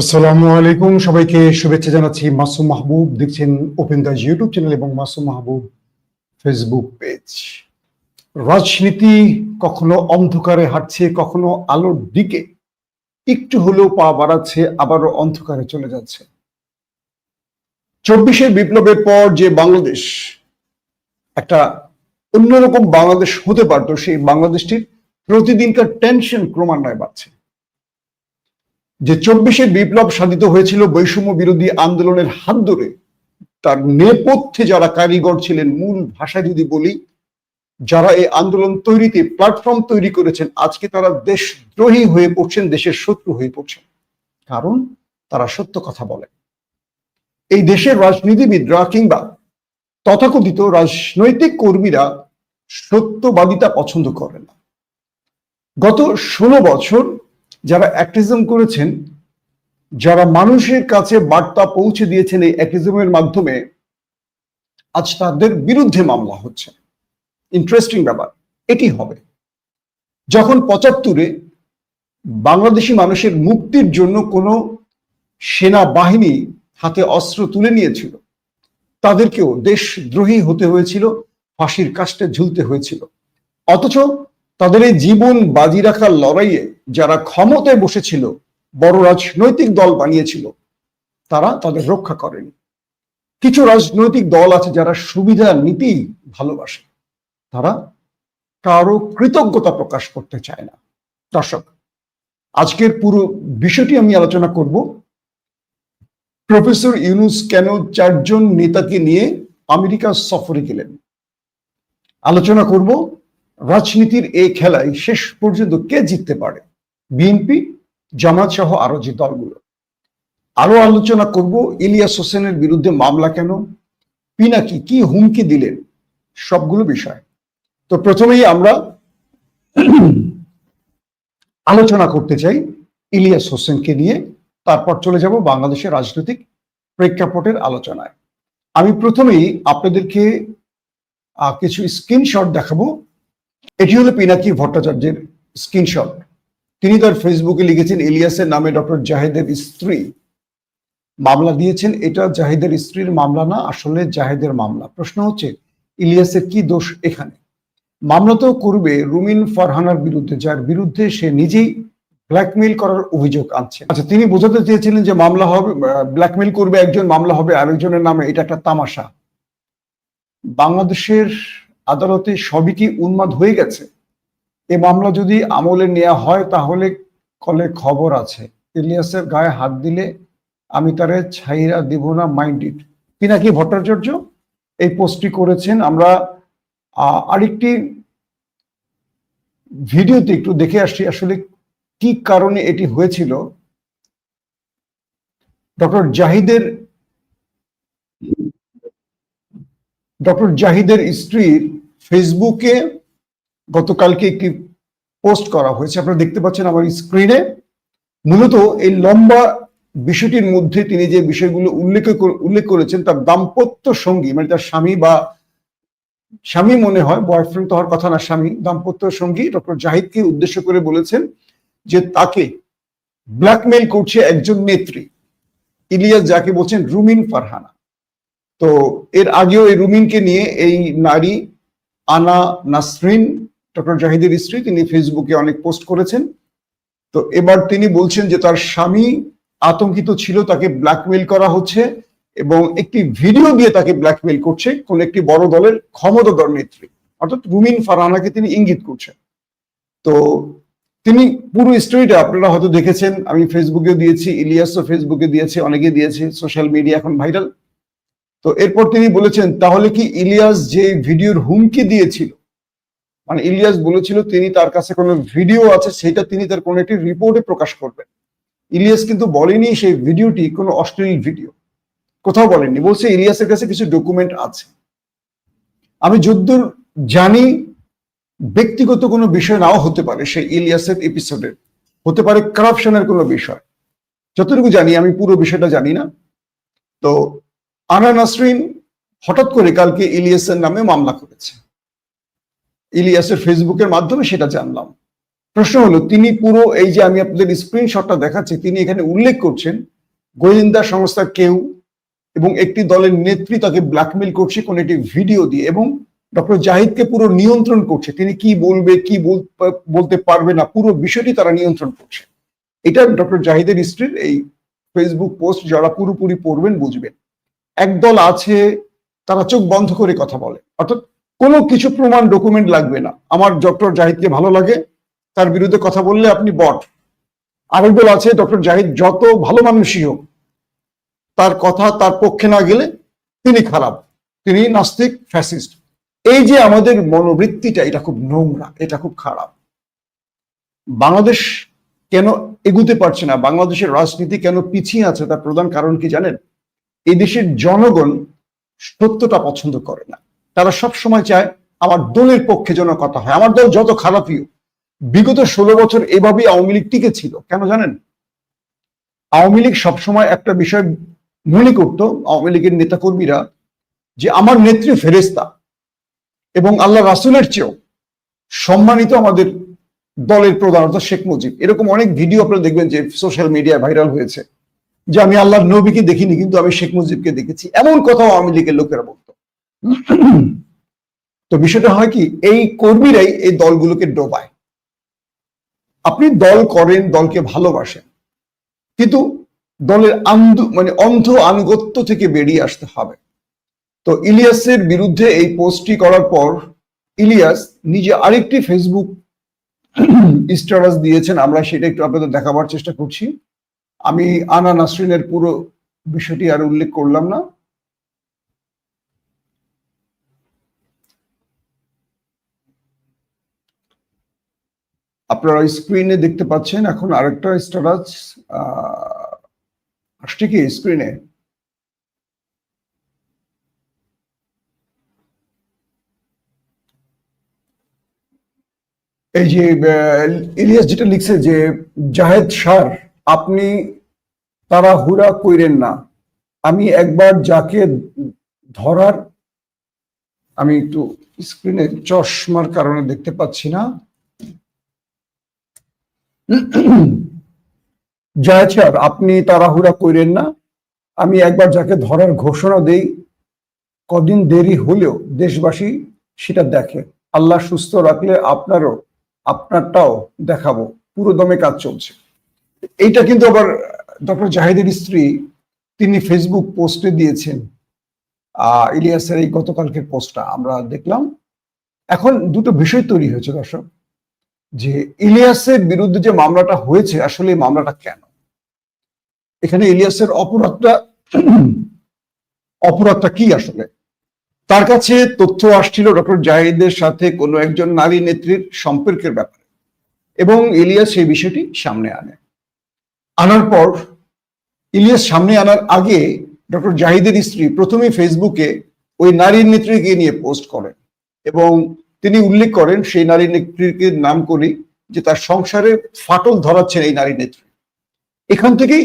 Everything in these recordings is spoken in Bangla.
আসসালামু আলাইকুম। সবাইকে শুভেচ্ছা জানাচ্ছি মাসুম মাহবুব। দেখছেন ওপেন দাস ইউটিউব চ্যানেল এবং মাসুম মাহবুব ফেসবুক পেজ রাজনীতি কখনো অন্ধকারে হাঁটছে, কখনো আলোর দিকে। একটু হলেও পা বাড়াচ্ছে, আবারও অন্ধকারে চলে যাচ্ছে। চব্বিশের বিপ্লবের পর যে বাংলাদেশ একটা অন্যরকম বাংলাদেশ হতে পারতো, সেই বাংলাদেশটির প্রতিদিনকার টেনশন ক্রমান্বয়ে বাড়ছে। যে চব্বিশের বিপ্লব সাধিত হয়েছিল বৈষম্য বিরোধী আন্দোলনের হাত ধরে তার নেপথ্যে যারা কারিগর ছিলেন, মূল ভাষা যদি বলি, যারা এই আন্দোলন তৈরিতে প্ল্যাটফর্ম তৈরি করেছেন, আজকে তারা দেশদ্রোহী হয়ে পড়ছেন, দেশের শত্রু হয়ে পড়ছেন। কারণ তারা সত্য কথা বলে এই দেশের রাজনীতিবিদরা কিংবা তথাকথিত রাজনৈতিক কর্মীরা সত্যবাদিতা পছন্দ করে না। গত ষোলো বছর যারা অ্যাক্টিজম করেছেন, যারা মানুষের কাছে বার্তা পৌঁছে দিয়েছেন এই অ্যাক্টিজমের মাধ্যমে, আজ তাদের বিরুদ্ধে মামলা হচ্ছে। ইন্টারেস্টিং ব্যাপার, এটি হবে। যখন পঁচাত্তরে বাংলাদেশি মানুষের মুক্তির জন্য কোনো সেনাবাহিনী হাতে অস্ত্র তুলে নিয়েছিল, তাদেরকেও দেশদ্রোহী হতে হয়েছিল, ফাঁসির কাষ্টে ঝুলতে হয়েছিল। অথচ তাদের এই জীবন বাজি রাখার লড়াইয়ে যারা ক্ষমতায় বসেছিল, বড় রাজনৈতিক দল বানিয়েছিল, তারা তাদের রক্ষা করেনি। কিছু রাজনৈতিক দল আছে যারা সুবিধা, নীতি ভালোবাসে। তারা কারও কৃতজ্ঞতা প্রকাশ করতে চায় না। দর্শক, আজকের পুরো বিষয়টি আমি আলোচনা করব। প্রফেসর ইউনুস কেন চারজন নেতাকে নিয়ে আমেরিকা সফরে গেলেন? আলোচনা করব রাজনীতির এই খেলায় শেষ পর্যন্ত কে জিততে পারে? বিএনপি, জামাত সহ আরও যে দলগুলো। আরও আলোচনা করব, ইলিয়াস হোসেনের বিরুদ্ধে মামলা কেন? পিনাকি কি হুমকি দিলেন? সবগুলো বিষয়। তো প্রথমেই আমরা আলোচনা করতে চাই ইলিয়াস হোসেনকে নিয়ে। তারপর চলে যাব বাংলাদেশের রাজনৈতিক প্রেক্ষাপটের আলোচনায়। আমি প্রথমেই আপনাদেরকে কিছু স্ক্রিনশট দেখাবো এটি হলো পিনাকি ভট্টাচার্যের স্ক্রিনশট। তিনি তার ফেসবুকে লিখেছেন ইলিয়াসের নামে ডক্টর জাহেদের স্ত্রী। মামলা দিয়েছেন, এটা জাহিদের স্ত্রীর মামলা না, আসলে জাহেদের মামলা। প্রশ্ন হচ্ছে, ইলিয়াসের কি দোষ এখানে? মামলা তো করবে রুমিন ফারহানার বিরুদ্ধে, যার বিরুদ্ধে সে নিজেই ব্ল্যাকমেইল করার অভিযোগ আনছে। আচ্ছা তিনি বোঝাতে চেয়েছিলেন যে মামলা হবে ব্ল্যাকমেইল করবে একজন, মামলা হবে আরেকজনের নামে, এটা একটা তামাশা। বাংলাদেশের আদালতে সবই কি উন্মাদ হয়ে গেছে? এ মামলা যদি আমলে নেওয়া হয়, তাহলে কলে খবর আছে। ইলিয়াসের গায়ে হাত দিলে আমি তারে ছাইরা দিব না মাইন্ডেড পিনাকি ভট্টাচার্য? এই পোস্টটি করেছেন। আমরা আরেকটি ভিডিওতে একটু দেখে আসছি আসলে কি কারণে এটি হয়েছিল। ডক্টর জাহিদের ডক্টর জাহিদের স্ত্রীর ফেসবুকে গতকালকে একটি পোস্ট করা হয়েছে। আপনারা দেখতে পাচ্ছেন আমার স্ক্রিনে। মূলত এই লম্বা বিষয়টির মধ্যে তিনি যে বিষয়গুলো উল্লেখ উল্লেখ করেছেন, তার দাম্পত্য সঙ্গী মানে তার স্বামী বা স্বামী মনে হয় বয়ফ্রেন্ড তো হওয়ার কথা না, স্বামী, দাম্পত্য সঙ্গী ডক্টর জাহিদকে উদ্দেশ্য করে বলেছেন যে তাকে ব্ল্যাকমেইল করছে একজন নেত্রী, ইলিয়াস যাকে বলছেন রুমিন ফারহানা। তো এর আগেও এই রুমিনকে নিয়ে এই নারী আনা নাসরিন, ডক্টর জাহিদের স্ত্রী, তিনি ফেসবুকে অনেক পোস্ট করেছেন। তো এবার তিনি বলছেন যে তার স্বামী আতঙ্কিত ছিল, তাকে ব্ল্যাকমেইল করা হচ্ছে এবং একটি ভিডিও দিয়ে তাকে ব্ল্যাকমেইল করছে কোন একটি বড় দলের ক্ষমতাধর নেত্রী। অর্থাৎ রুমিন ফারহানাকে তিনি ইঙ্গিত করছেন। তো তিনি পুরো স্টোরিটা আপনারা হয়তো দেখেছেন, আমি ফেসবুকে দিয়েছি, ইলিয়াসও ফেসবুকে দিয়েছে অনেকে দিয়েছে, সোশ্যাল মিডিয়া এখন ভাইরাল। তো এরপর তিনি বলেছেন, তাহলে কি ইলিয়াস যে ভিডিওর হুমকি দিয়েছিল মানে ইলিয়াস বলেছিল তিনি তার কাছে কোনো ভিডিও আছে সেটা তিনি তার কোনো একটি রিপোর্টে প্রকাশ করবেন। ইলিয়াস কিন্তু বলেনি সেই ভিডিওটি, কোনো অশ্লীল ভিডিও। কোথাও বলেননি, বলছে ইলিয়াসের কাছে কিছু ডকুমেন্ট আছে। আমি যদ্দূর জানি, ব্যক্তিগত কোনো বিষয় নাও হতে পারে, সেই ইলিয়াসের এপিসোডের হতে পারে কারাপশনের কোনো বিষয়। যতটুকু জানি, আমি পুরো বিষয়টা জানি না। তো আনা নাসরিন হঠাৎ করে কালকে ইলিয়াসের নামে মামলা করেছে। ইলিয়াসের ফেসবুকের মাধ্যমে সেটা জানলাম। প্রশ্ন হলো, তিনি পুরো এই যে আমি আপনাদের স্ক্রিনশটটা দেখাচ্ছি, তিনি এখানে উল্লেখ করছেন, গোয়েন্দা সংস্থা কেউ এবং একটি দলের নেত্রী তাকে ব্ল্যাকমেল করছে কোন একটি ভিডিও দিয়ে এবং ডক্টর জাহিদকে পুরো নিয়ন্ত্রণ করছে। তিনি কি বলবে, কি বল- বলতে পারবে না, পুরো বিষয়টি তারা নিয়ন্ত্রণ করছে। এটা ডক্টর জাহিদের স্ত্রীর এই ফেসবুক পোস্ট যারা পুরোপুরি পড়বেন, বুঝবেন। একদল আছে, তারা চোখ বন্ধ করে কথা বলে। অর্থাৎ কোনো কিছু প্রমাণ ডকুমেন্ট লাগবে না। আমার ডক্টর জাহিদকে ভালো লাগে, তার বিরুদ্ধে কথা বললে আপনি বট। আরেক দল আছে ডক্টর জাহিদ যত ভালো মানুষই হোক, তার কথা তার পক্ষে না গেলে তিনি খারাপ, তিনি নাস্তিক ফ্যাসিস্ট এই যে আমাদের মনোবৃত্তিটা, এটা খুব নোংরা, এটা খুব খারাপ। বাংলাদেশ কেন এগুতে পারছে না? বাংলাদেশের রাজনীতি কেন পিছিয়ে আছে? তার প্রধান কারণ কি জানেন? এই দেশের জনগণ সত্যটা পছন্দ করে না। তারা সব সময় চায় আমার দলের পক্ষে যেন কথা হয়। আমার দল যত খারাপই বিগত ষোলো বছর এভাবেই আওয়ামী লীগ টিকে ছিল। কেন জানেন? আওয়ামী লীগ সবসময় একটা বিষয় মনে করত, আওয়ামী লীগের নেতাকর্মীরা, যে আমার নেত্রী ফেরেস্তা এবং আল্লাহ রাসুলের চেয়েও সম্মানিত আমাদের দলের প্রধান অর্থাৎ শেখ মুজিব। এরকম অনেক ভিডিও আপনারা দেখবেন যে সোশ্যাল মিডিয়ায় ভাইরাল হয়েছে। যে আমি আল্লাহর নবীকে দেখিনি, কিন্তু আমি শেখ মুজিবকে দেখেছি। এমন কথাও আওয়ামী লীগের লোকেরা বলতো। তো বিষয়টা হয় কি, এই কর্মীরাই এই দলগুলোকে ডোবায়। আপনি দল করেন, দলকে ভালোবাসেন, কিন্তু দলের আন্দু মানে অন্ধ আনুগত্য থেকে বেরিয়ে আসতে হবে। তো ইলিয়াসের বিরুদ্ধে এই পোস্টটি করার পর ইলিয়াস নিজে আরেকটি ফেসবুক স্ট্যাটাস দিয়েছেন। আমরা সেটা একটু আপনাদের দেখাবার চেষ্টা করছি। আমি আনা নাসরিনের পুরো বিষয়টি আর উল্লেখ করলাম না। আপনারা স্ক্রিনে দেখতে পাচ্ছেন এখন আরেকটা স্ট্যাটাস আসছে কি স্ক্রিনে? এই যে ইলিয়াস যেটা লিখছে যে, জাহেদ সার আপনি তারা হুরা কইরেন না। আমি একবার যাকে ধরার, আমি একটু স্ক্রিনে চশমার কারণে দেখতে পাচ্ছি না। জাহেদ সার আপনি তাড়াহুড়া কইরেন না। আমি একবার যাকে ধরার ঘোষণা দেই, কদিন দেরি হলেও দেশবাসী সেটা দেখে। আল্লাহ সুস্থ রাখলে আপনারও, আপনারটাও দেখাবো। পুরো দমে কাজ চলছে। এইটা কিন্তু আবার ডক্টর জাহিদের স্ত্রী, তিনি ফেসবুক পোস্টে দিয়েছেন। ইলিয়াসের এই গতকালকের পোস্টটা আমরা দেখলাম। এখন দুটো বিষয় তৈরি হয়েছে দর্শক, যে ইলিয়াসের বিরুদ্ধে যে মামলাটা হয়েছে, আসলে এই মামলাটা কেন? এখানে ইলিয়াসের অপরাধটা অপরাধটা কি আসলে? তার কাছে তথ্য আসছিল ডক্টর জাহিদের সাথে কোনো একজন নারী নেত্রীর সম্পর্কের ব্যাপারে এবং ইলিয়াস সেই বিষয়টি সামনে আনে। আনার পর ইলিয়াস সামনে আনার আগে ডক্টর জাহিদের স্ত্রী প্রথমে ফেসবুকে ওই নারী নেত্রীকে নিয়ে পোস্ট করেন এবং তিনি উল্লেখ করেন সেই নারী নেত্রীকে নাম করে যে তার সংসারে ফাটল ধরাচ্ছেন এই নারী নেত্রী। এখান থেকেই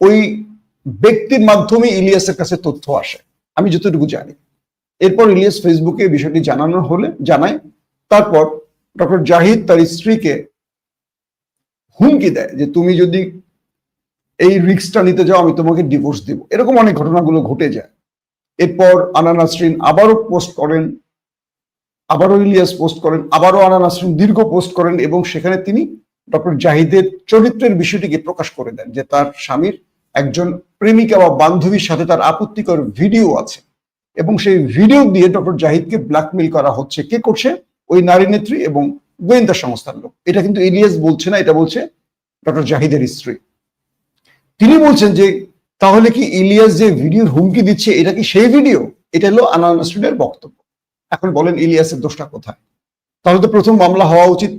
ওই ব্যক্তির মাধ্যমে ইলিয়াসের কাছে তথ্য আসে। আমি যতটুকু জানি। এরপর ইলিয়াস ফেসবুকে বিষয়টি জানানো হলে, জানায়, তারপর ডক্টর জাহিদ তার স্ত্রীকে হুমকি দেয় যে, তুমি যদি এই রিক্সটা নিতে যাও, আমি তোমাকে ডিভোর্স দিব। এরকম অনেক ঘটনাগুলো ঘটে যায়। এরপর আনা নাসরিন আবারও পোস্ট করেন, আবারও ইলিয়াস পোস্ট করেন, আবারও আনা নাসরিন দীর্ঘ পোস্ট করেন এবং সেখানে তিনি ডক্টর জাহিদের চরিত্রের বিষয়টিকে প্রকাশ করে দেন যে তার স্বামীর একজন প্রেমিকা বা বান্ধবীর সাথে তার আপত্তিকর ভিডিও আছে এবং সেই ভিডিও দিয়ে ডক্টর জাহিদকে ব্ল্যাকমেল করা হচ্ছে। কে করছে? ওই নারী নেত্রী এবং গোয়েন্দা সংস্থার লোক। এটা কিন্তু ইলিয়াস বলছে না, এটা বলছে ডক্টর জাহিদের স্ত্রী। তিনি বলছেন যে, তাহলে কি ইলিয়াস যে ভিডিওর হুমকি দিচ্ছে, এটা কি সেই ভিডিও? এটা হলো আনা নাসরিনের বক্তব্য। এখন বলেন ইলিয়াসের দোষটা কোথায়? তাহলে তো প্রথম মামলা হওয়া উচিত।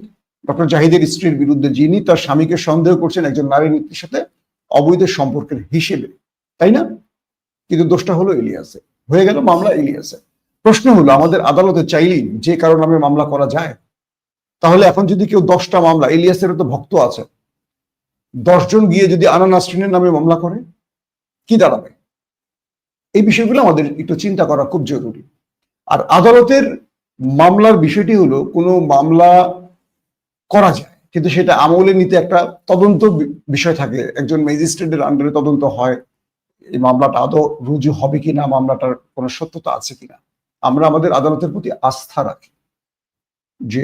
ডক্টর জাহিদের স্ত্রীর বিরুদ্ধে যিনি তার স্বামীকে সন্দেহ করছেন একজন নারী নেত্রীর সাথে অবৈধ সম্পর্কের হিসেবে। তাই না? কিন্তু দোষটা হলো ইলিয়াসে হয়ে গেল মামলা ইলিয়াসে প্রশ্ন হলো, আমাদের আদালতে চাইলেই যে কারও নামে মামলা করা যায়? তাহলে এখন যদি কেউ দশটা মামলা, ইলিয়াসের তো ভক্ত আছে দশজন গিয়ে যদি আনা নাসরিনের নামে মামলা করে, কি দাঁড়াবে? এই বিষয়গুলো আমাদের একটু চিন্তা করা খুব জরুরি। আর আদালতের মামলার বিষয়টি হলো, কোনো মামলা করা যায়, কিন্তু সেটা আমলে নিতে একটা তদন্ত বিষয় থাকে। একজন ম্যাজিস্ট্রেটের আন্ডারে তদন্ত হয়, এই মামলাটা আদৌ রুজু হবে কিনা, মামলাটার কোনো সত্যতা আছে কিনা। আমরা আমাদের আদালতের প্রতি আস্থা রাখি যে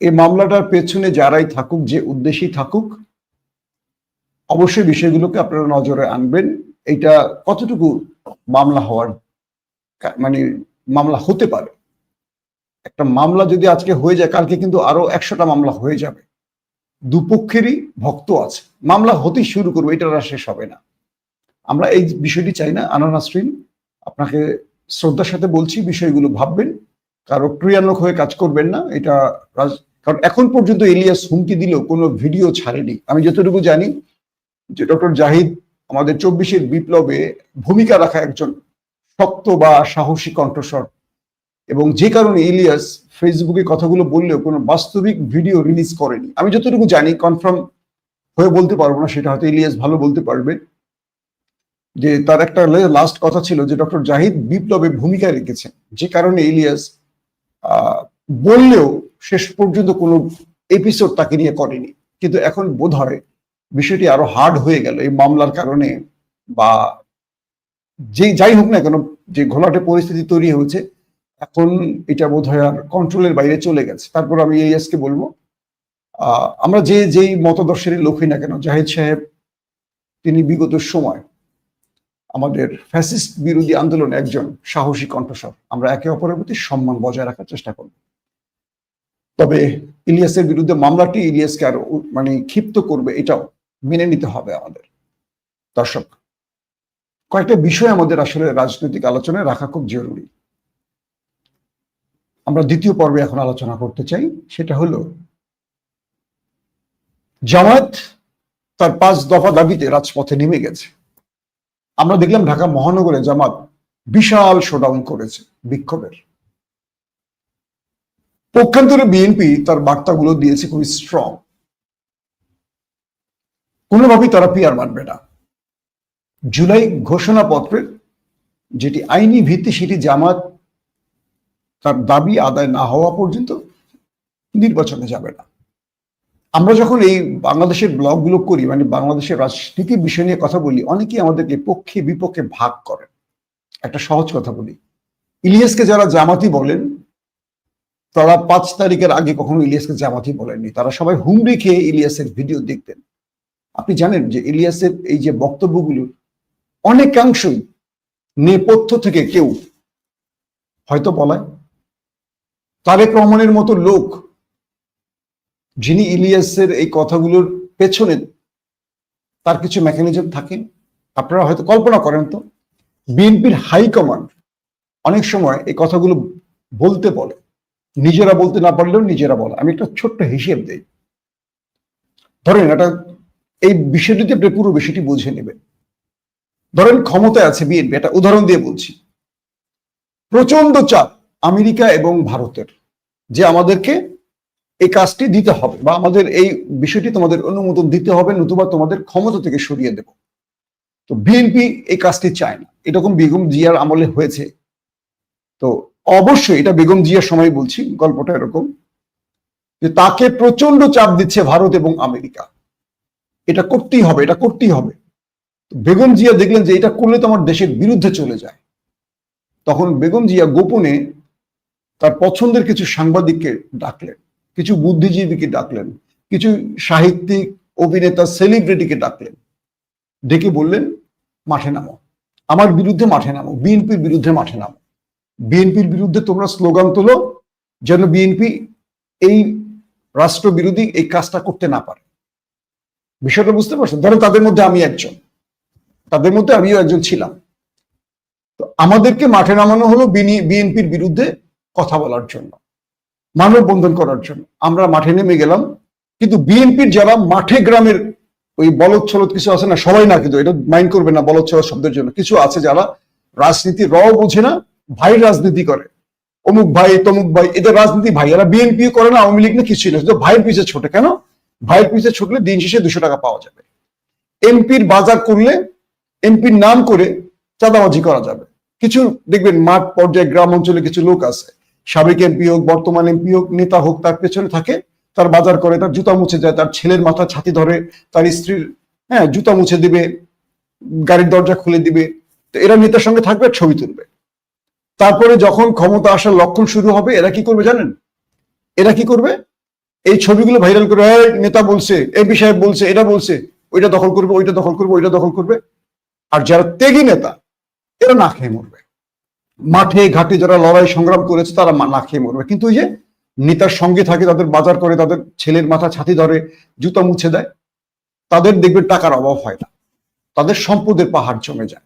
এই মামলাটার পেছনে যারাই থাকুক, যে উদ্দেশ্যেই থাকুক অবশ্যই বিষয়গুলোকে আপনারা নজরে আনবেন। এটা কতটুকু মামলা হওয়ার মানে মামলা হতে পারে? একটা মামলা যদি আজকে হয়ে যায়, কালকে কিন্তু আরও একশোটা মামলা হয়ে যাবে। দুপক্ষেরই ভক্ত আছে। মামলা হতেই শুরু করবে এটা আর শেষ হবে না। আমরা এই বিষয়টি চাই না। আনার নাসরিন, আপনাকে শ্রদ্ধার সাথে বলছি, বিষয়গুলো ভাববেন। কারও ক্রিয়ানক হয়ে কাজ করবেন না। এটা কারণ এখন পর্যন্ত ইলিয়াস হুমকি দিলেও কোনো ভিডিও ছাড়েনি। আমি যতটুকু জানি যে ডক্টর জাহিদ আমাদের চব্বিশের বিপ্লবে ভূমিকা রাখা একজন শক্ত বা সাহসী কণ্ঠস্বর। এবং যে কারণে ইলিয়াস ফেসবুকে কথাগুলো বললেও কোনো বাস্তবিক ভিডিও রিলিজ করেনি। আমি যতটুকু জানি, কনফার্ম হয়ে বলতে পারব না, সেটা হয়তো ইলিয়াস ভালো বলতে পারবে। যে তার একটা লাস্ট কথা ছিল যে ডক্টর জাহিদ বিপ্লবে ভূমিকা রেখেছেন। যে কারণে ইলিয়াস বললেও শেষ পর্যন্ত কোনো এপিসোড তাকে নিয়ে করেনি। কিন্তু এখন বোধ হয় বিষয়টি আরও হার্ড হয়ে গেল এই মামলার কারণে বা যে যাই হোক না কেন, যে ঘোলাটে পরিস্থিতি তৈরি হয়েছে, এখন এটা বোধ হয় আর কন্ট্রোলের বাইরে চলে গেছে। তারপর আমি এই ইলিয়াসকে বলব আমরা যে যেই মতদর্শেরই লোকই না কেন, জাহিদ সাহেব, তিনি বিগত সময় আমাদের ফ্যাসিস্ট বিরোধী আন্দোলনে একজন সাহসী কণ্ঠস্বর। আমরা একে অপরের প্রতি সম্মান বজায় রাখার চেষ্টা করব। তবে ইলিয়াসের বিরুদ্ধে মামলাটি ইলিয়াসকে আরও মানে ক্ষিপ্ত করবে এটাও মেনে নিতে হবে আমাদের। দর্শক, কয়েকটা বিষয় আমাদের আসলে রাজনৈতিক আলোচনায় রাখা খুব জরুরি। আমরা দ্বিতীয় পর্বে এখন আলোচনা করতে চাই, সেটা হলো, জামায়াত তার পাঁচ দফা দাবিতে রাজপথে নেমে গেছে। আমরা দেখলাম ঢাকা মহানগরে জামাত বিশাল শোডাউন করেছে বিক্ষোভের। পক্ষান্তরে বিএনপি তার বার্তাগুলো দিয়েছে খুবই স্ট্রং কোনোভাবেই তারা পিয়ার মানবে না। জুলাই ঘোষণাপত্রের যেটি আইনি ভিত্তি, সেটি জামাত তার দাবি আদায় না হওয়া পর্যন্ত নির্বাচনে যাবে না। আমরা যখন এই বাংলাদেশের ব্লগগুলো করি মানে বাংলাদেশের রাজনীতির বিষয় নিয়ে কথা বলি, অনেকেই আমাদেরকে পক্ষে বিপক্ষে ভাগ করেন। একটা সহজ কথা বলি। ইলিয়াসকে যারা জামাতি বলেন, তারা পাঁচ তারিখের আগে কখনো ইলিয়াসকে জামাতি বলেননি। তারা সবাই হুমড়ি খেয়ে ইলিয়াসের ভিডিও দেখতেন। আপনি জানেন যে ইলিয়াসের এই যে বক্তব্যগুলো অনেকাংশই নেপথ্য থেকে কেউ হয়তো বলায়। তারেক রহমানের মতো লোক যিনি ইলিয়াসের এই কথাগুলোর পেছনে তার কিছু মেকানিজম থাকে, আপনারা হয়তো কল্পনা করেন তো, বিএনপির হাইকমান্ড অনেক সময় এই কথাগুলো বলতে বলে, নিজেরা বলতে না পারলেও নিজেরা বলে। আমি একটা ছোট্ট হিসেব দেই। ধরেন এটা এই বিষয়টিতে আপনি পুরো বিষয়টি বুঝে নেবেন। ধরেন ক্ষমতায় আছে বিএনপি, একটা উদাহরণ দিয়ে বলছি। প্রচণ্ড চাপ আমেরিকা এবং ভারতের যে আমাদেরকে এই কাজটি দিতে হবে বা আমাদের এই বিষয়টি তোমাদের অনুমোদন দিতে হবে, নতুবা তোমাদের ক্ষমতা থেকে সরিয়ে দেব। তো বিএনপি এই কাজটি চায় না। এরকম বেগম জিয়ার আমলে হয়েছে। তো অবশ্যই এটা বেগম জিয়ার সময় বলছি, গল্পটা এরকম যে তাকে প্রচণ্ড চাপ দিচ্ছে ভারত এবং আমেরিকা। এটা করতেই হবে, এটা করতেই হবে। বেগম জিয়া দেখলেন যে এটা করলে তো আমার দেশের বিরুদ্ধে চলে যায়। তখন বেগম জিয়া গোপনে তার পছন্দের কিছু সাংবাদিককে ডাকলেন, কিছু বুদ্ধিজীবীকে ডাকলেন, কিছু সাহিত্যিক, অভিনেতা সেলিব্রিটিকে ডাকলেন। ডেকে বললেন, মাঠে নামো। আমার বিরুদ্ধে মাঠে নামো, বিএনপির বিরুদ্ধে মাঠে নামো। বিএনপির বিরুদ্ধে তোমরা স্লোগান তোলো, যেন বিএনপি এই রাষ্ট্র বিরোধী এই কাজটা করতে না পারে। বিষয়টা বুঝতে পারছেন? ধরেন তাদের মধ্যে আমি একজন। তাদের মধ্যে আমিও একজন ছিলাম। তো আমাদেরকে মাঠে নামানো হলো বিএনপির বিরুদ্ধে কথা বলার জন্য, মানববন্ধন করার জন্য। আমরা মাঠে নেমে গেলাম, কিন্তু বিএনপির যারা মাঠে গ্রামের ওই বলদ কিছু আছে না, সবাই না কিন্তু, এটা মাইন্ড করবে না বলদ ছলদ শব্দের জন্য। কিছু আছে যারা রাজনীতি র বোঝে না, ভাই রাজনীতি করে। অমুক ভাই, তমুক ভাই, এদের রাজনীতি ভাই। এরা বিএনপি করে না, আওয়ামী লীগ না, কিছুই না। শুধু ভাইয়ের পিছে ছোটে। কেন? ভাইয়ের পিছে ছুটলে দিন শেষে দুশো টাকা পাওয়া যাবে। এমপির বাজার করলে, এমপির নাম করে চাঁদাবাজি করা যাবে। কিছু দেখবেন মাঠ পর্যায়ে গ্রাম অঞ্চলে কিছু লোক আছে। সাবেক এমপি হোক, বর্তমান এমপি হোক, নেতা হোক, তার পেছনে থাকে, তার বাজার করে, তার জুতা মুছে যায়, তার ছেলের মাথা ছাতি ধরে, তার স্ত্রীর হ্যাঁ জুতা মুছে দিবে, গাড়ির দরজা খুলে দিবে। তো এরা নেতার সঙ্গে থাকবে ছবি তুলবে। তারপরে যখন ক্ষমতা আসার লক্ষণ শুরু হবে, এরা কি করবে জানেন? এরা কি করবে? এই ছবিগুলো ভাইরাল করে নেতা বলছে, এমপি বিষয়ে বলছে, এটা বলছে, ওইটা দখল করবে, ওইটা দখল করবে, ওইটা দখল করবে। আর যারা ত্যাগী নেতা, এরা না খেয়ে মরবে। মাঠে, ঘাটে যারা লড়াই সংগ্রাম করেছে, তারা না খেয়ে মরবে। কিন্তু ওই যে নেতার সঙ্গে থাকে, তাদের বাজার করে, তাদের ছেলের মাথা ছাতি ধরে, জুতা মুছে দেয়, তাদের দেখবে টাকার অভাব হয় না। তাদের সম্পদের পাহাড় জমে যায়।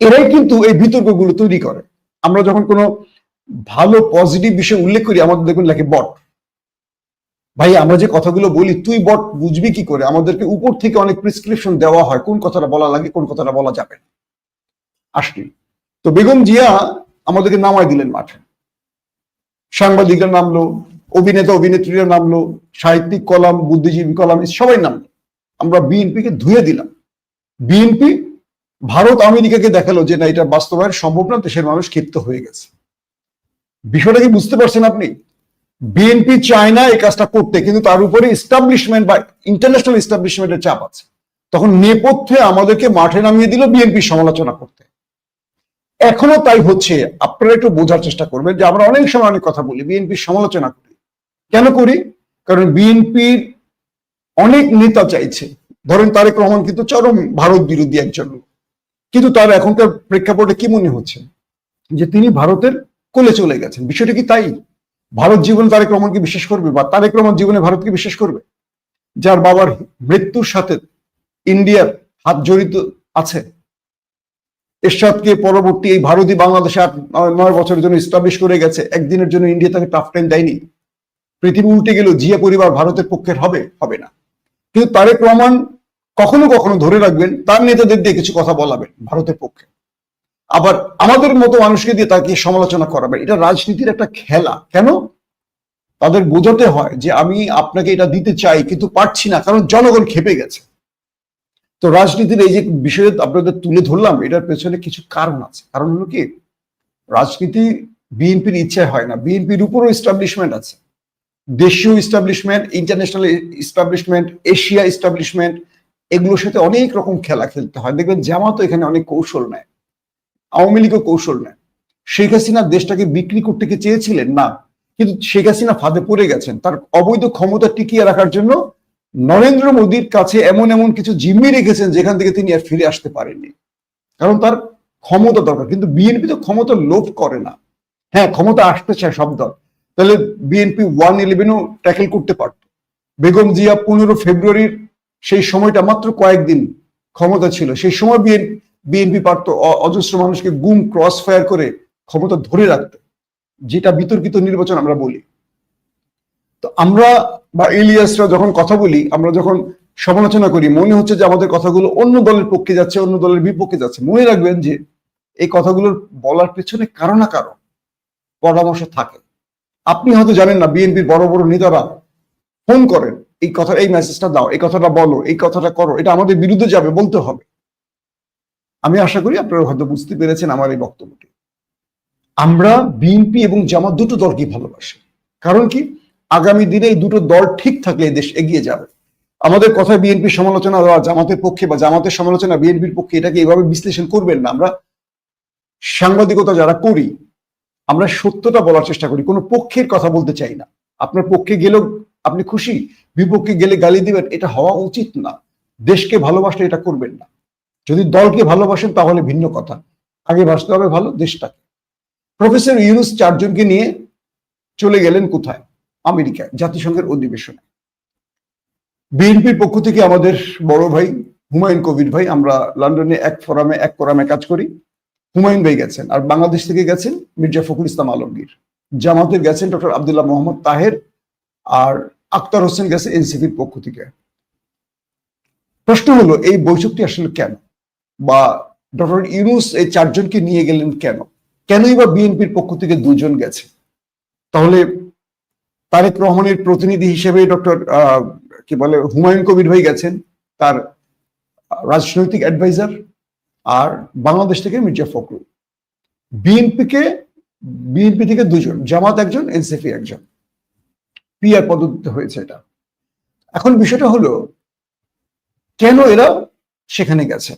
এরাই কিন্তু এই বিতর্কগুলো তৈরি করে। আমরা যখন কোনো ভালো পজিটিভ বিষয় উল্লেখ করি, আমাদের দেখবেন লাগে বট। ভাই, আমরা যে কথাগুলো বলি, তুই বট, বুঝবি কি করে? আমাদেরকে উপর থেকে অনেক প্রেসক্রিপশন দেওয়া হয়, কোন কথাটা বলা লাগে, কোন কথাটা বলা যাবে আসলি। তো বেগম জিয়া আমাদেরকে নামায় দিলেন মাঠে। সাংবাদিকরা নামলো, অভিনেতা, অভিনেত্রীরা নামলো, সাহিত্যিক কলাম, বুদ্ধিজীবী কলাম সবাই নামলো। আমরা বিএনপিকে ধুয়ে দিলাম। বিএনপি, ভারত আমেরিকাকে দেখাল যে না, এটা বাস্তবায়ন সম্ভব না, দেশের মানুষ ক্ষিপ্ত হয়ে গেছে। বিষয়টা কি বুঝতে পারছেন আপনি? বিএনপি চায় না এই কাজটা করতে, কিন্তু তার উপরে ইস্টাবলিশমেন্ট বা ইন্টারন্যাশনাল ইস্টাবলিশমেন্টের চাপ আছে। তখন নেপথ্যে আমাদেরকে মাঠে নামিয়ে দিল বিএনপি সমালোচনা করতে। এখনও তাই হচ্ছে, আপনারা একটু বোঝার চেষ্টা করবেন যে আমরা অনেক সময় অনেক কথা বলি বিএনপির সমালোচনা করি। কেন করি? কারণ বিএনপির অনেক নেতা চাইছে। ধরেন তারেক রহমান কিন্তু চরম ভারত বিরোধী একজন লোক। কিন্তু তার এখনকার প্রেক্ষাপটে কি মনে হচ্ছে? যে তিনি ভারতের কোলে চলে গেছেন। বিষয়টা কি তাই? ভারত জীবনে তারেক রহমানকে বিশ্বাস করবে বা তারেক রহমান জীবনে ভারতকে বিশ্বাস করবে, যার বাবার মৃত্যুর সাথে ইন্ডিয়ার হাত জড়িত আছে। এরশাদকে পরবর্তী এই ভারতই বাংলাদেশে আট, নয়- বছরের জন্য স্টাবলিশ করে গেছে। একদিনের জন্য ইন্ডিয়া তাকে টাফ টাইম দেয়নি। পৃথিবী উল্টে গেল জিয়া পরিবার ভারতের পক্ষের হবে হবে না। কিন্তু তারেক রহমান কখনো কখনো ধরে রাখবেন, তার নেতাদের দিয়ে কিছু কথা বলাবেন ভারতের পক্ষে। আবার আমাদের মতো মানুষকে দিয়ে তাকে সমালোচনা করাবেন। এটা রাজনীতির একটা খেলা। কেন? তাদের বোঝাতে হয় যে আমি আপনাকে এটা দিতে চাই, কিন্তু পারছি না, কারণ জনগণ খেপে গেছে। তো রাজনীতির এই যে বিষয়ে আপনাদের তুলে ধরলাম, এটার পেছনে কিছু কারণ আছে। কারণ হলো কি, রাজনীতি বিএনপির ইচ্ছায় হয় না। বিএনপির উপরও এস্টাবলিশমেন্ট আছে। দেশীয় establishment international establishment Asia establishment এগুলোর সাথে অনেক রকম খেলা খেলতে হয়। দেখবেন জামাতো এখানে অনেক কৌশল নেয়। আওয়ামী লীগও কৌশল নেয়। শেখ হাসিনা দেশটাকে বিক্রি করতে কি চেয়েছিলেন? না। কিন্তু শেখ হাসিনা ফাঁদে পড়ে গেছেন। তার অবৈধ ক্ষমতা টিকিয়ে রাখার জন্য নরেন্দ্র মোদীর কাছে এমন এমন কিছু জিম্মি রেখেছেন যেখান থেকে তিনি আর ফিরে আসতে পারেননি। কারণ তার ক্ষমতা দরকার, কিন্তু বিএনপি তো ক্ষমতা লোভ করে না। হ্যাঁ ক্ষমতা আসতে চায় সব দল। তাহলে বিএনপি ওয়ান ইলেভেনও ট্যাকেল করতে পারত। বেগম জিয়া পনেরো ফেব্রুয়ারির সেই সময়টা মাত্র কয়েকদিন ক্ষমতা ছিল। সেই সময় বিএনপি পারত অজস্র মানুষকে গুম ক্রস ফায়ার করে ক্ষমতা ধরে রাখতে। যেটা বিতর্কিত নির্বাচন আমরা বলি। তো আমরা বা ইলিয়াসরা যখন কথা বলি, আমরা যখন সমালোচনা করি, মনে হচ্ছে যে আমাদের কথাগুলো অন্য দলের পক্ষে যাচ্ছে, অন্য দলের বিপক্ষে যাচ্ছে। মনে রাখবেন যে এই কথাগুলোর বলার পেছনে কারও না কারও পরামর্শ থাকে। আপনি হয়তো জানেন না, বিএনপির বড় বড় নেতারা ফোন করেন, এই কথা, এই মেসেজটা দাও, এই কথাটা বলো, এই কথাটা করো, এটা আমাদের বিরুদ্ধে যাবে, বলতে হবে। আমি আশা করি আপনারা হয়তো বুঝতে পেরেছেন আমার এই বক্তব্যটি। আমরা বিএনপি এবং জামাত দুটো দলকে ভালোবাসি। কারণ কি? আগামী দিনে এই দুটো দল ঠিক থাকলে দেশ এগিয়ে যাবে। আমাদের কথা বিএনপি সমালোচনা জামাতের পক্ষে বা জামাতের সমালোচনা বিএনপির পক্ষে এটাকে এভাবে বিশ্লেষণ করবেন না। আমরা সাংবাদিকতা যারা করি, আমরা সত্যটা বলার চেষ্টা করি। কোনো পক্ষের কথা বলতে চাই না। আপনার পক্ষে গেলেও আপনি খুশি, বিপক্ষে গেলে গালি দিবেন, এটা হওয়া উচিত না। দেশকে ভালোবাসলে এটা করবেন না। যদি দলকে ভালোবাসেন তাহলে ভিন্ন কথা। আগে বাসতে হবে ভালো, দেশটাকে। প্রফেসর ইউনুস চারজনকে নিয়ে চলে গেলেন কোথায়? আমেরিকায়, জাতিসংঘের অধিবেশনে। বিএনপির পক্ষ থেকে আমাদের বড় ভাই হুমায়ুন কবির ভাই, আমরা লন্ডনে এক ফোরামে এক ফোরামে কাজ করি। হুমায়ুন ভাই গেছেন আর বাংলাদেশ থেকে গেছেন মির্জা ফখরুল ইসলাম আলমগীর। জামাতের গেছেন ডক্টর আবদুল্লাহ মোহাম্মদ তাহের আর আক্তার হোসেন গেছে এনসিপির পক্ষ থেকে। প্রশ্ন হলো, এই বৈঠকটি আসলে কেন? বা ডক্টর ইউনুস এই চারজনকে নিয়ে গেলেন কেন? কেনই বা বিএনপির পক্ষ থেকে দুজন গেছে? তাহলে তারেক রহমানের প্রতিনিধি হিসেবে ডক্টর কি বলে, হুমায়ুন কবির ভাই গেছেন, তার রাজনৈতিক অ্যাডভাইজার আর বাংলাদেশ থেকে মির্জা ফখরুল। বিএনপিকে, বিএনপি থেকে দুজন, জামাত একজন, এনসিপি একজন। পিআর পদ্ধতিতে হয়েছে এটা। এখন বিষয়টা হলো, কেন এরা সেখানে গেছে?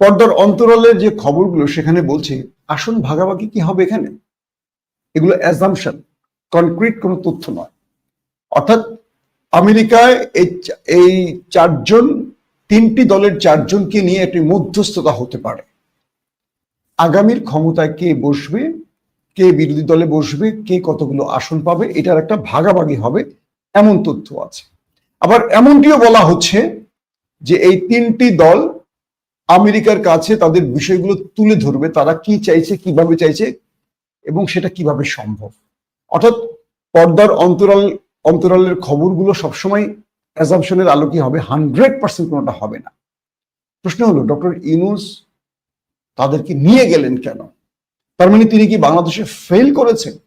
পর্দার অন্তরালের যে খবরগুলো সেখানে বলছে আসন ভাগাভাগি কি হবে এখানে? এগুলো অ্যাজামশন কনক্রিট কোনো তথ্য নয়। অর্থাৎ আমেরিকায় এই এই চারজন, তিনটি দলের চারজনকে নিয়ে একটি মধ্যস্থতা হতে পারে। আগামীর ক্ষমতায় কে বসবে, কে বিরোধী দলে বসবে, কে কতগুলো আসন পাবে, এটার একটা ভাগাভাগি হবে, এমন তথ্য আছে। আবার এমনটিও বলা হচ্ছে যে এই তিনটি দল আমেরিকার কাছে তাদের বিষয়গুলো তুলে ধরবে, তারা কি চাইছে, কীভাবে চাইছে এবং সেটা কীভাবে সম্ভব। অর্থাৎ পর্দার অন্তরাল, অন্তরালের খবরগুলো সবসময় অ্যাজামশনের আলোকে হবে হান্ড্রেড পার্সেন্ট কোনোটা হবে না। প্রশ্ন হলো, ডক্টর ইউনুস তাদেরকে নিয়ে গেলেন কেন? তার মানে তিনি কি বাংলাদেশে ফেল করেছেন?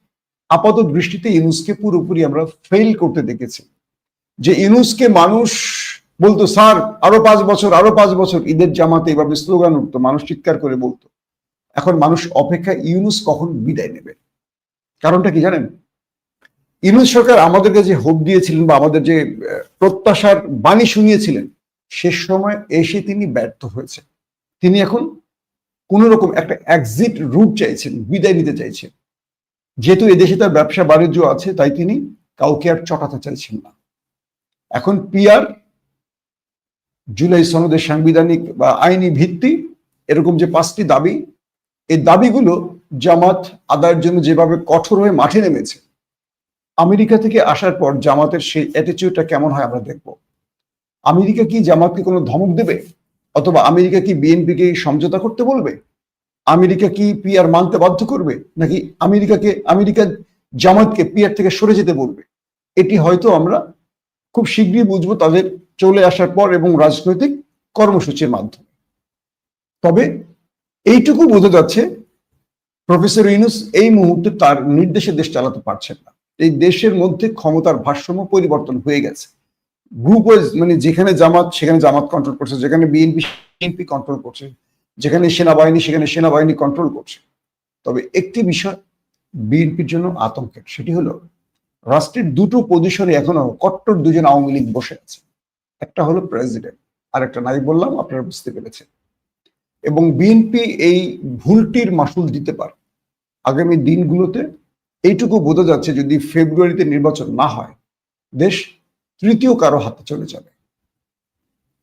আপাত দৃষ্টিতে ইনুসকে পুরোপুরি আমরা ফেল করতে দেখেছি। যে ইনুসকে মানুষ বলতো, স্যার, আরও পাঁচ বছর, আরও পাঁচ বছর। ঈদের জামাতে এভাবে স্লোগান উঠতো, মানুষ চিৎকার করে বলতো। এখন মানুষ অপেক্ষা ইউনুস কখন বিদায় নেবে? কারণটা কি জানেন? ইউনুস সরকার আমাদেরকে যে হোপ দিয়েছিলেন বা আমাদের যে প্রত্যাশার বাণী শুনিয়েছিলেন শেষ সময় এসে তিনি ব্যর্থ হয়েছে তিনি এখন কোন রকম একটা এক্সিট রুট চাইছেন, বিদায় নিতে চাইছেন। যেহেতু এদেশে তার ব্যবসা বাণিজ্য আছে, তাই তিনি কাউকে আর চটাতে চাইছেন না। এখন পিয়ার জুলাই সনদের সাংবিধানিক বা আইনি ভিত্তি, এরকম যে পাঁচটি দাবি, এই দাবিগুলো জামাত আদায়ের জন্য যেভাবে কঠোর হয়ে মাঠে নেমেছে, আমেরিকা থেকে আসার পর জামাতের সেই অ্যাটিচিউডটা কেমন হয় আমরা দেখব। আমেরিকা কি জামাতকে কোনো ধমক দেবে? অথবা আমেরিকা কি বিএনপিকে সমঝোতা করতে বলবে? আমেরিকা কি পিআর মানতে বাধ্য করবে? নাকি আমেরিকাকে আমেরিকা জামাতকে পিআর থেকে সরে যেতে বলবে? এটি হয়তো আমরা খুব শীঘ্রই বুঝব তাদের চলে আসার পর এবং রাজনৈতিক কর্মসূচির মাধ্যমে। তবে এইটুকু বোঝা যাচ্ছে, প্রফেসর ইউনুস এই মুহূর্তে তার নির্দেশে দেশ চালাতে পারছেন না। এই দেশের মধ্যে ক্ষমতার ভারসাম্য পরিবর্তন হয়ে গেছে। গ্রুপ ওয়াইজ মানে যেখানে জামাত, সেখানে জামাত কন্ট্রোল করছে, যেখানে বিএনপি বিএনপি কন্ট্রোল করছে, যেখানে সেনাবাহিনী, সেখানে সেনাবাহিনী কন্ট্রোল করছে। তবে একটি বিষয় বিএনপির জন্য আতঙ্কের, সেটি হলো রাষ্ট্রের দুটো পজিশনে এখনও কট্টর দুজন আওয়ামী লীগ বসে আছে। একটা হলো প্রেসিডেন্ট আর একটা নাই বললাম, আপনারা বুঝতে পেরেছেন। এবং বিএনপি এই ভুলটির মাসুল দিতে পারে। আগামী দিনগুলোতে এইটুকু বোঝা যাচ্ছে যদি ফেব্রুয়ারিতে নির্বাচন না হয়, দেশ তৃতীয় কারও হাতে চলে যাবে।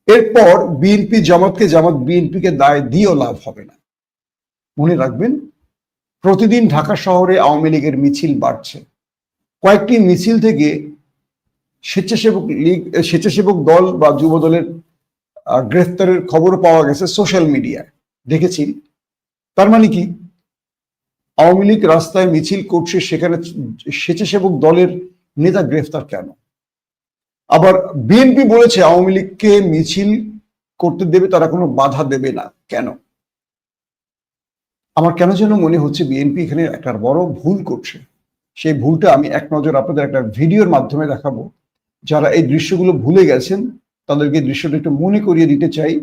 এরপর বিএনপি জামাতকে জামাত বিএনপিকে দায় দিয়েও লাভ হবে না। মনে রাখবেন, প্রতিদিন ঢাকা শহরে আওয়ামী লীগের মিছিল বাড়ছে। কয়েকটি মিছিল থেকে স্বেচ্ছাসেবক লীগ স্বেচ্ছাসেবক দল বা যুব দলের গ্রেফতারের খবর পাওয়া গেছে সোশ্যাল মিডিয়ায়। দেখেছি। তার মানে কি? আওয়ামী লীগ রাস্তায় মিছিল করছে, সেখানে স্বেচ্ছাসেবক দলের নেতা গ্রেফতার কেন? আবার বিএনপি বলেছে আওয়ামী লীগকে মিছিল করতে দেবে, তারা কোনো বাধা দেবে না। কেন? আমার কেন যেন মনে হচ্ছে বিএনপি এখানে একটা বড় ভুল করছে। সেই ভুলটা আমি এক নজর আপনাদের একটা ভিডিওর মাধ্যমে দেখাবো। যারা এই দৃশ্যগুলো ভুলে গেছেন, তাদেরকে দৃশ্যটা একটু মনে করিয়ে দিতে চাই।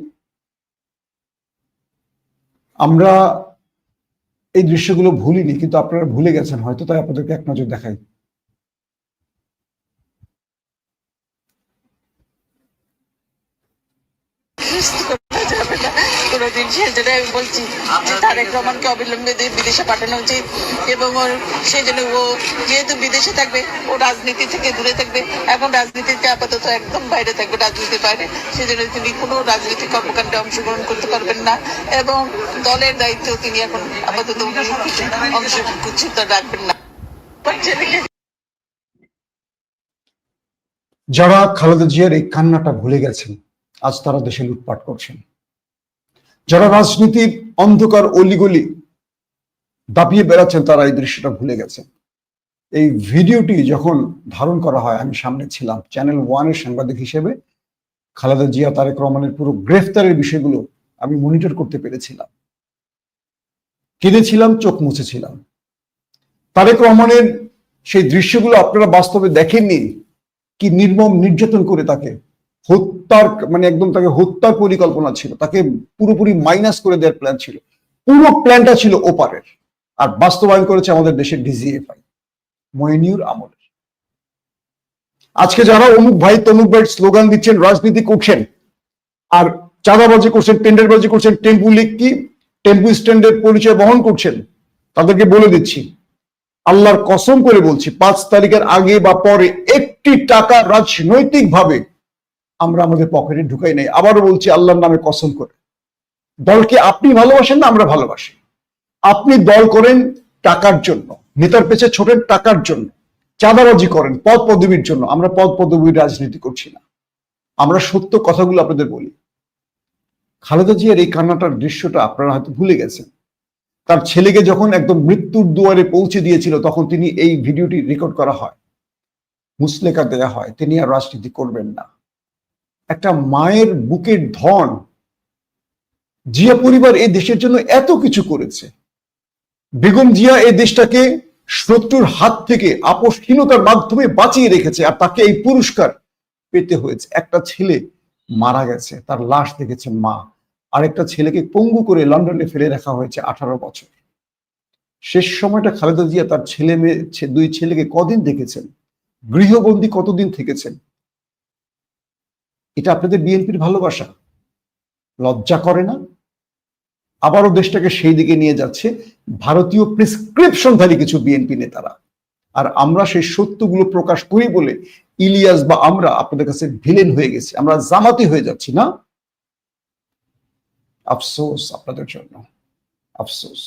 আমরা এই দৃশ্যগুলো ভুলিনি, কিন্তু আপনারা ভুলে গেছেন, হয়তো তাই আপনাদেরকে এক নজর দেখাই। না কোনোদিন সে যেটা আমি বলছি যে তারেক রহমানকে অবিলম্বে বিদেশে পাঠানো উচিত এবং ওর সেই জন্য ও যেহেতু বিদেশে থাকবে, ও রাজনীতি থেকে দূরে থাকবে এখন রাজনীতিতে আপাতত একদম বাইরে থাকবে, রাজনীতির বাইরে। সেই জন্য তিনি কোনো রাজনৈতিক কর্মকাণ্ডে অংশগ্রহণ করতে পারবেন না এবং দলের দায়িত্ব তিনি এখন আপাতত অংশগ্রহণ রাখবেন না। যারা খালেদা জিয়ার এই কান্নাটা ভুলে গেছেন, আজ তারা দেশে লুটপাট করছেন। যারা রাজনীতির অন্ধকার অলিগলি দাপিয়ে বেড়াচ্ছেন, তারা এই দৃশ্যটা ভুলে গেছেন। এই ভিডিওটি যখন ধারণ করা হয়, আমি সামনে ছিলাম চ্যানেল ওয়ানের সাংবাদিক হিসেবে। খালেদা জিয়া, তারেক রহমানের পুরো গ্রেফতারের বিষয়গুলো আমি মনিটর করতে পেরেছিলাম। কেঁদেছিলাম, চোখ মুছেছিলাম। তারেক রহমানের সেই দৃশ্যগুলো আপনারা বাস্তবে দেখেননি, কি নির্মম নির্যাতন করে তাকে হত্যার মানে একদম তাকে হত্যার পরিকল্পনা ছিল। তাকে পুরোপুরি মাইনাস করে দেওয়ার প্ল্যান ছিল। পুরো প্ল্যানটা ছিল ওপারের। আর বাস্তবায়ন করেছে আমাদের দেশের ডিজিএফআই মইনিউর আমলের। আজকে যারা অমুক ভাই, তমুক ভাই স্লোগান দিচ্ছেন, রাজনীতি করছেন, আর চাঁদাবাজি করছেন, টেন্ডারবাজি করছেন, টেম্পু লিগ কি, টেম্পু স্ট্যান্ডের পরিচয় বহন করছেন, তাদেরকে বলে দিচ্ছি, আল্লাহর কসম করে বলছি, পাঁচ তারিখের আগে বা পরে একটি টাকা রাজনৈতিক ভাবে আমরা আমাদের পকেটে ঢুকাই নাই। আবারও বলছি, আল্লাহর নামে কসম করে। দলকে আপনি ভালোবাসেন না, আমরা ভালোবাসি। আপনি দল করেন টাকার জন্য, নেতার পেছে ছোটেন টাকার জন্য, চাঁদাবাজি করেন পদ পদবীর জন্য। আমরা পদ পদবীর রাজনীতি করছি না। আমরা সত্য কথাগুলো আপনাদের বলি। খালেদা জিয়ার এই কান্নাটার দৃশ্যটা আপনারা হয়তো ভুলে গেছেন। তার ছেলেকে যখন একদম মৃত্যুর দুয়ারে পৌঁছে দিয়েছিল, তখন তিনি এই ভিডিওটি রেকর্ড করা হয়। মুসলেকা দেয়া হয়, তিনি আর রাজনীতি করবেন না। একটা মায়ের বুকের ধন জিয়া পরিবার এই দেশের জন্য এত কিছু করেছে। বেগম জিয়া এই দেশটাকে শত্রুর হাত থেকে আপোষহীনতার মাধ্যমে বাঁচিয়ে রেখেছে আর তাকে এই পুরস্কার পেতে হয়েছে। একটা ছেলে মারা গেছে, তার লাশ দেখেছে মা। আরেকটা ছেলেকে পঙ্গু করে লন্ডনে ফেলে রাখা হয়েছে আঠারো বছর। শেষ সময়টা খালেদা জিয়া তার ছেলে মেয়ে, দুই ছেলেকে কদিন দেখেছেন? গৃহবন্দী কতদিন থেকেছেন? এটা আপনাদের বিএনপির ভালোবাসা। লজ্জা করে না। আবারও দেশটাকে সেই দিকে নিয়ে যাচ্ছে ভারতীয় প্রেসক্রিপশনধারী কিছু বিএনপি নেতারা। আর আমরা সেই সত্যগুলো প্রকাশ করি বলে ইলিয়াস বা আমরা আপনাদের কাছে ভিলেন হয়ে গেছি। আমরা জামাতি হয়ে যাচ্ছি না? আফসোস আপনাদের জন্য। আফসোস।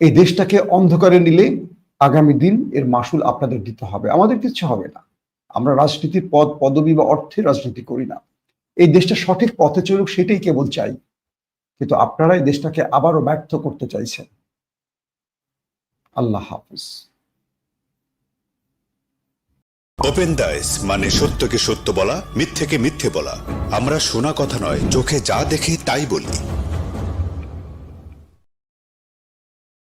এই দেশটাকে অন্ধকারে নিলে আগামী দিন এর মাসুল আপনাদের দিতে হবে। আমাদের কিছু হবে না। আমরা রাজনীতির পদ, পদবি বা অর্থে রাজনীতি করি না। এই দেশটা সঠিক পথে চলুক সেটাই কেবল চাই। কিন্তু আপনারা এই দেশটাকে আবারও ব্যর্থ করতে চাইছেন। আল্লাহ হাফিজ। ওপেন দাইস মানে সত্যকে সত্য বলা, মিথ্যেকে মিথ্যে বলা। আমরা শোনা কথা নয়, চোখে যা দেখি তাই বলি।